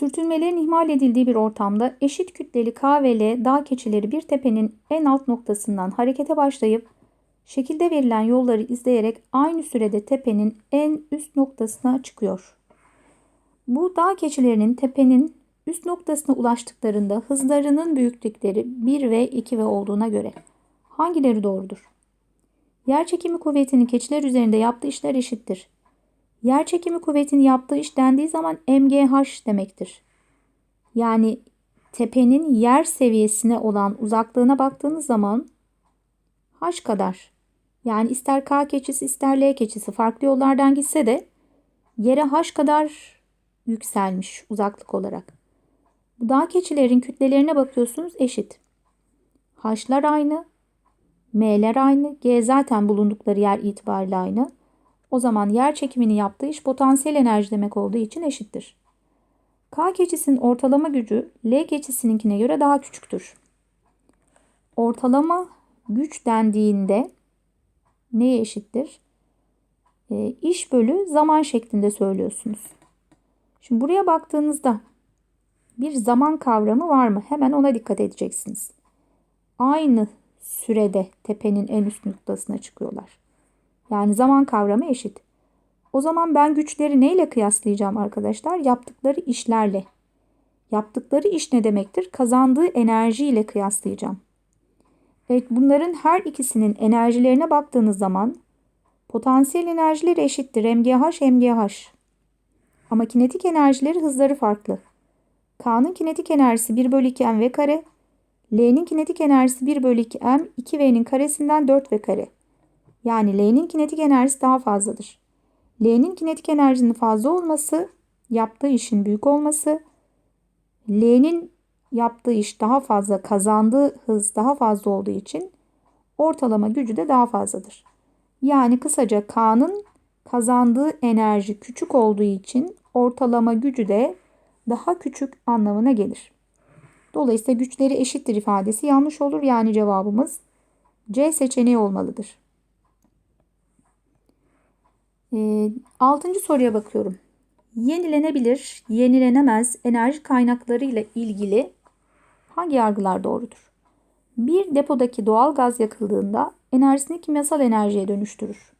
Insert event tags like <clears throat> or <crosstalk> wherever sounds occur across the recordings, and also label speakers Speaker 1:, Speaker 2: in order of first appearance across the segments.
Speaker 1: Sürtünmelerin ihmal edildiği bir ortamda eşit kütleli K dağ keçileri bir tepenin en alt noktasından harekete başlayıp şekilde verilen yolları izleyerek aynı sürede tepenin en üst noktasına çıkıyor. Bu dağ keçilerinin tepenin üst noktasına ulaştıklarında hızlarının büyüklükleri 1 ve 2 ve olduğuna göre hangileri doğrudur? Yerçekimi kuvvetinin keçiler üzerinde yaptığı işler eşittir. Yerçekimi kuvvetinin yaptığı iş dendiği zaman MGH demektir. Yani tepenin yer seviyesine olan uzaklığına baktığınız zaman H kadar. Yani ister K keçisi ister L keçisi farklı yollardan gitse de yere H kadar yükselmiş uzaklık olarak. Bu dağ keçilerin kütlelerine bakıyorsunuz eşit. H'lar aynı, M'ler aynı, G zaten bulundukları yer itibariyle aynı. O zaman yer çekimini yaptığı iş potansiyel enerji demek olduğu için eşittir. K keçisinin ortalama gücü L keçisininkine göre daha küçüktür. Ortalama güç dendiğinde neye eşittir? E, iş bölü zaman şeklinde söylüyorsunuz. Şimdi buraya baktığınızda bir zaman kavramı var mı? Hemen ona dikkat edeceksiniz. Aynı sürede tepenin en üst noktasına çıkıyorlar. Yani zaman kavramı eşit. O zaman ben güçleri neyle kıyaslayacağım arkadaşlar? Yaptıkları işlerle. Yaptıkları iş ne demektir? Kazandığı enerjiyle kıyaslayacağım. Evet bunların her ikisinin enerjilerine baktığınız zaman potansiyel enerjileri eşittir. MGH, MGH. Ama kinetik enerjileri hızları farklı. K'nın kinetik enerjisi 1 bölü 2 m v kare. L'nin kinetik enerjisi 1 bölü 2 m 2 v'nin karesinden 4 v kare. Yani L'nin kinetik enerjisi daha fazladır. L'nin kinetik enerjinin fazla olması, yaptığı işin büyük olması, L'nin yaptığı iş daha fazla, kazandığı hız daha fazla olduğu için ortalama gücü de daha fazladır. Yani kısaca K'nın kazandığı enerji küçük olduğu için ortalama gücü de daha küçük anlamına gelir. Dolayısıyla güçleri eşittir ifadesi yanlış olur. Yani cevabımız C seçeneği olmalıdır. E, altıncı soruya bakıyorum. Yenilenebilir, yenilenemez enerji kaynakları ile ilgili hangi yargılar doğrudur? Bir depodaki doğal gaz yakıldığında enerjisini kimyasal enerjiye dönüştürür.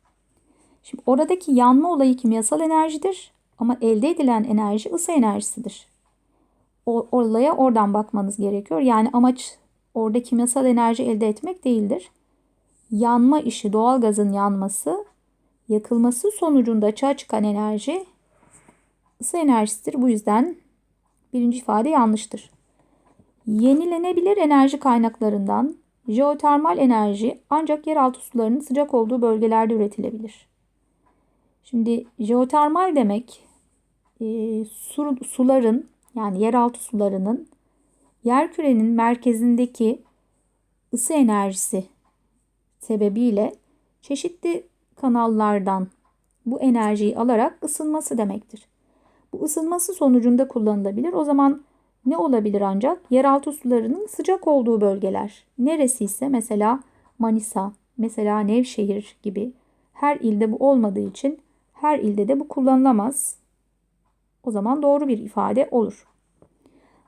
Speaker 1: Şimdi oradaki yanma olayı kimyasal enerjidir ama elde edilen enerji ısı enerjisidir. O, olaya oradan bakmanız gerekiyor. Yani amaç orada kimyasal enerji elde etmek değildir. Yanma işi, doğal gazın yanması yakılması sonucunda açığa çıkan enerji ısı enerjisidir. Bu yüzden birinci ifade yanlıştır. Yenilenebilir enerji kaynaklarından jeotermal enerji ancak yeraltı sularının sıcak olduğu bölgelerde üretilebilir. Şimdi jeotermal demek e, su, suların yani yeraltı sularının yer kürenin merkezindeki ısı enerjisi sebebiyle çeşitli kanallardan bu enerjiyi alarak ısınması demektir. Bu ısınması sonucunda kullanılabilir. O zaman ne olabilir ancak? Yeraltı sularının sıcak olduğu bölgeler. Neresi ise mesela Manisa, mesela Nevşehir gibi her ilde bu olmadığı için her ilde de bu kullanılamaz. O zaman doğru bir ifade olur.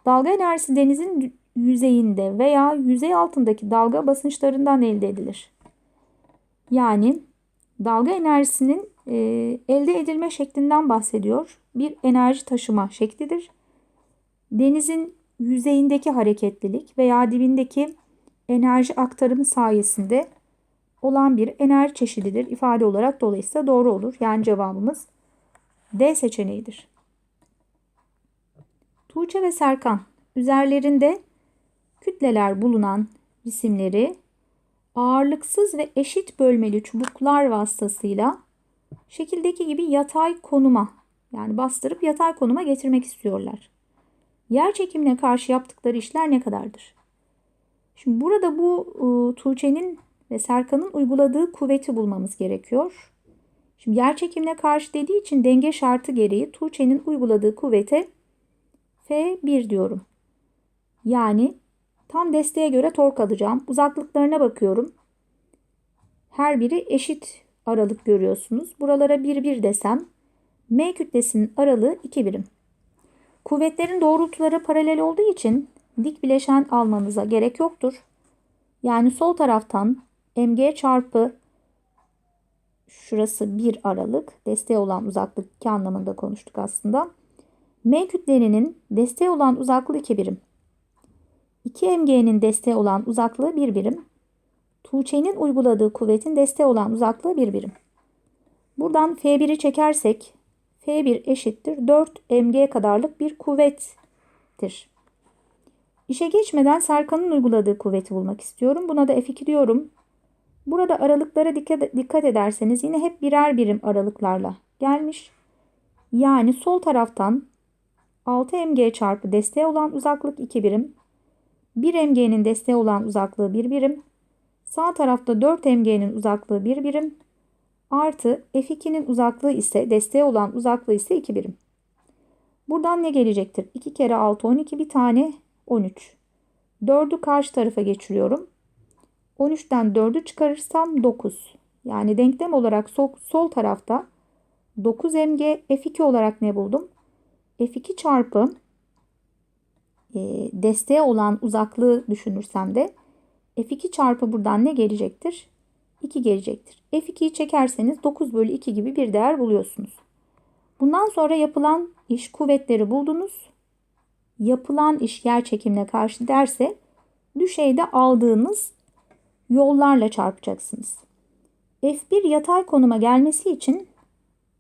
Speaker 1: Dalga enerjisi denizin yüzeyinde veya yüzey altındaki dalga basınçlarından elde edilir. Yani dalga enerjisinin e, elde edilme şeklinden bahsediyor. Bir enerji taşıma şeklidir. Denizin yüzeyindeki hareketlilik veya dibindeki enerji aktarımı sayesinde olan bir enerji çeşididir. ifade olarak dolayısıyla doğru olur. Yani cevabımız D seçeneğidir. Tuğçe ve Serkan üzerlerinde kütleler bulunan cisimleri ağırlıksız ve eşit bölmeli çubuklar vasıtasıyla şekildeki gibi yatay konuma yani bastırıp yatay konuma getirmek istiyorlar. Yer çekimine karşı yaptıkları işler ne kadardır? Şimdi burada bu e, Tuğçe'nin ve Serkan'ın uyguladığı kuvveti bulmamız gerekiyor. Şimdi yer çekimine karşı dediği için denge şartı gereği Tuğçe'nin uyguladığı kuvvete F1 diyorum. Yani tam desteğe göre tork alacağım. Uzaklıklarına bakıyorum. Her biri eşit aralık görüyorsunuz. Buralara 1 1 desem M kütlesinin aralığı 2 birim. Kuvvetlerin doğrultuları paralel olduğu için dik bileşen almanıza gerek yoktur. Yani sol taraftan mg çarpı şurası 1 aralık desteğe olan uzaklık 2 anlamında konuştuk aslında. M kütlerinin desteğe olan uzaklığı 2 birim. 2 mg'nin desteğe olan uzaklığı 1 birim. Tuğçe'nin uyguladığı kuvvetin desteğe olan uzaklığı 1 birim. Buradan F1'i çekersek F1 eşittir 4 mg kadarlık bir kuvvettir. İşe geçmeden Serkan'ın uyguladığı kuvveti bulmak istiyorum. Buna da F2 diyorum. Burada aralıklara dikkat ederseniz yine hep birer birim aralıklarla gelmiş. Yani sol taraftan 6 mg çarpı desteğe olan uzaklık 2 birim. 1 mg'nin desteğe olan uzaklığı 1 birim. Sağ tarafta 4 mg'nin uzaklığı 1 birim. Artı F2'nin uzaklığı ise desteğe olan uzaklığı ise 2 birim. Buradan ne gelecektir? 2 kere 6 12 bir tane 13. 4'ü karşı tarafa geçiriyorum. 13'ten 4'ü çıkarırsam 9. Yani denklem olarak sol, sol tarafta 9 mg F2 olarak ne buldum? F2 çarpı e, desteğe olan uzaklığı düşünürsem de F2 çarpı buradan ne gelecektir? 2 gelecektir. F2'yi çekerseniz 9 bölü 2 gibi bir değer buluyorsunuz. Bundan sonra yapılan iş kuvvetleri buldunuz. Yapılan iş yer çekimine karşı derse düşeyde aldığınız yollarla çarpacaksınız. F1 yatay konuma gelmesi için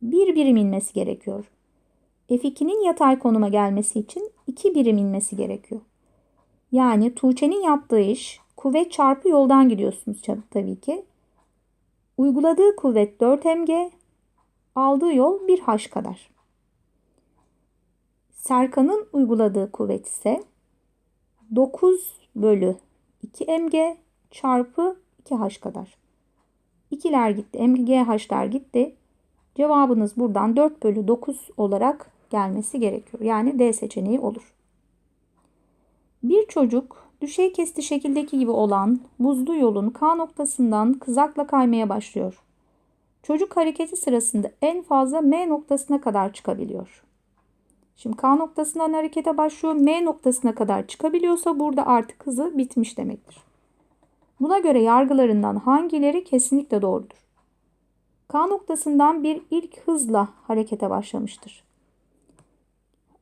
Speaker 1: bir birim inmesi gerekiyor. F2'nin yatay konuma gelmesi için iki birim inmesi gerekiyor. Yani Tuğçe'nin yaptığı iş kuvvet çarpı yoldan gidiyorsunuz tabii ki. Uyguladığı kuvvet 4 mg, aldığı yol 1 h kadar. Serkan'ın uyguladığı kuvvet ise 9 bölü 2 mg çarpı 2h kadar. 2'ler gitti. mgh'ler gitti. Cevabınız buradan 4 bölü 9 olarak gelmesi gerekiyor. Yani D seçeneği olur. Bir çocuk düşey kesti şekildeki gibi olan buzlu yolun K noktasından kızakla kaymaya başlıyor. Çocuk hareketi sırasında en fazla M noktasına kadar çıkabiliyor. Şimdi K noktasından harekete başlıyor. M noktasına kadar çıkabiliyorsa burada artık hızı bitmiş demektir. Buna göre yargılarından hangileri kesinlikle doğrudur? K noktasından bir ilk hızla harekete başlamıştır.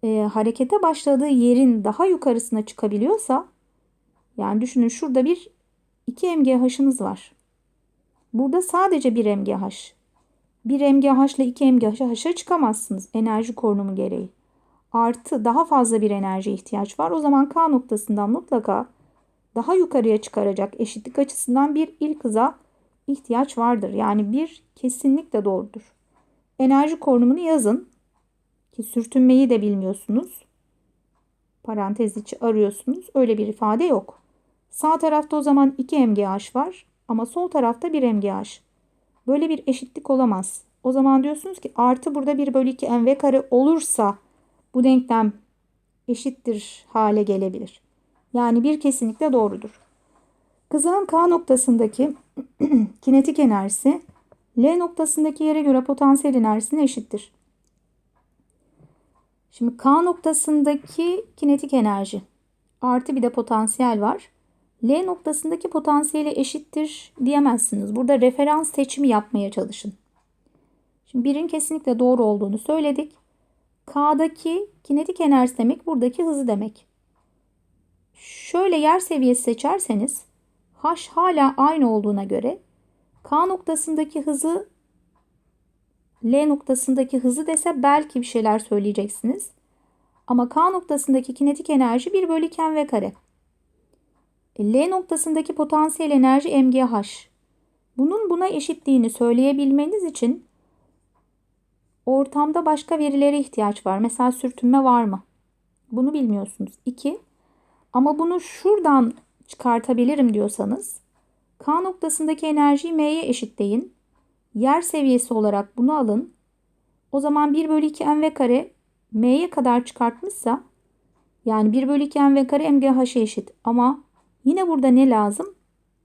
Speaker 1: E, harekete başladığı yerin daha yukarısına çıkabiliyorsa yani düşünün şurada bir 2 MGH'ınız var. Burada sadece 1 MGH. 1 MGH ile 2 MGH'a çıkamazsınız enerji korunumu gereği. Artı daha fazla bir enerji ihtiyaç var. O zaman K noktasından mutlaka daha yukarıya çıkaracak eşitlik açısından bir ilk hıza ihtiyaç vardır. Yani bir kesinlikle doğrudur. Enerji korunumunu yazın. Ki sürtünmeyi de bilmiyorsunuz. Parantez içi arıyorsunuz. Öyle bir ifade yok. Sağ tarafta o zaman 2 MGH var ama sol tarafta 1 MGH. Böyle bir eşitlik olamaz. O zaman diyorsunuz ki artı burada 1 bölü 2 mv kare olursa bu denklem eşittir hale gelebilir. Yani bir kesinlikle doğrudur. Kızağın K noktasındaki <clears throat> kinetik enerjisi L noktasındaki yere göre potansiyel enerjisine eşittir. Şimdi K noktasındaki kinetik enerji artı bir de potansiyel var. L noktasındaki potansiyeli eşittir diyemezsiniz. Burada referans seçimi yapmaya çalışın. Şimdi birin kesinlikle doğru olduğunu söyledik. K'daki kinetik enerji demek buradaki hızı demek. Şöyle yer seviyesi seçerseniz H hala aynı olduğuna göre K noktasındaki hızı L noktasındaki hızı dese belki bir şeyler söyleyeceksiniz. Ama K noktasındaki kinetik enerji 1 bölü 2 mv kare. E, L noktasındaki potansiyel enerji mgh. Bunun buna eşitliğini söyleyebilmeniz için ortamda başka verilere ihtiyaç var. Mesela sürtünme var mı? Bunu bilmiyorsunuz. 2. Ama bunu şuradan çıkartabilirim diyorsanız K noktasındaki enerjiyi M'ye eşitleyin. Yer seviyesi olarak bunu alın. O zaman 1 bölü 2 mv kare M'ye kadar çıkartmışsa yani 1 bölü 2 mv kare mgh'e eşit. Ama yine burada ne lazım?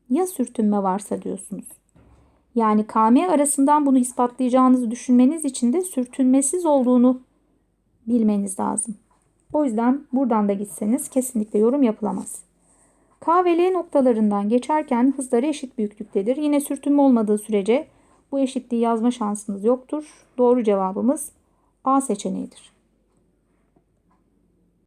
Speaker 1: Ya sürtünme varsa diyorsunuz. Yani KM arasından bunu ispatlayacağınızı düşünmeniz için de sürtünmesiz olduğunu bilmeniz lazım. O yüzden buradan da gitseniz kesinlikle yorum yapılamaz. K ve L noktalarından geçerken hızları eşit büyüklüktedir. Yine sürtünme olmadığı sürece bu eşitliği yazma şansınız yoktur. Doğru cevabımız A seçeneğidir.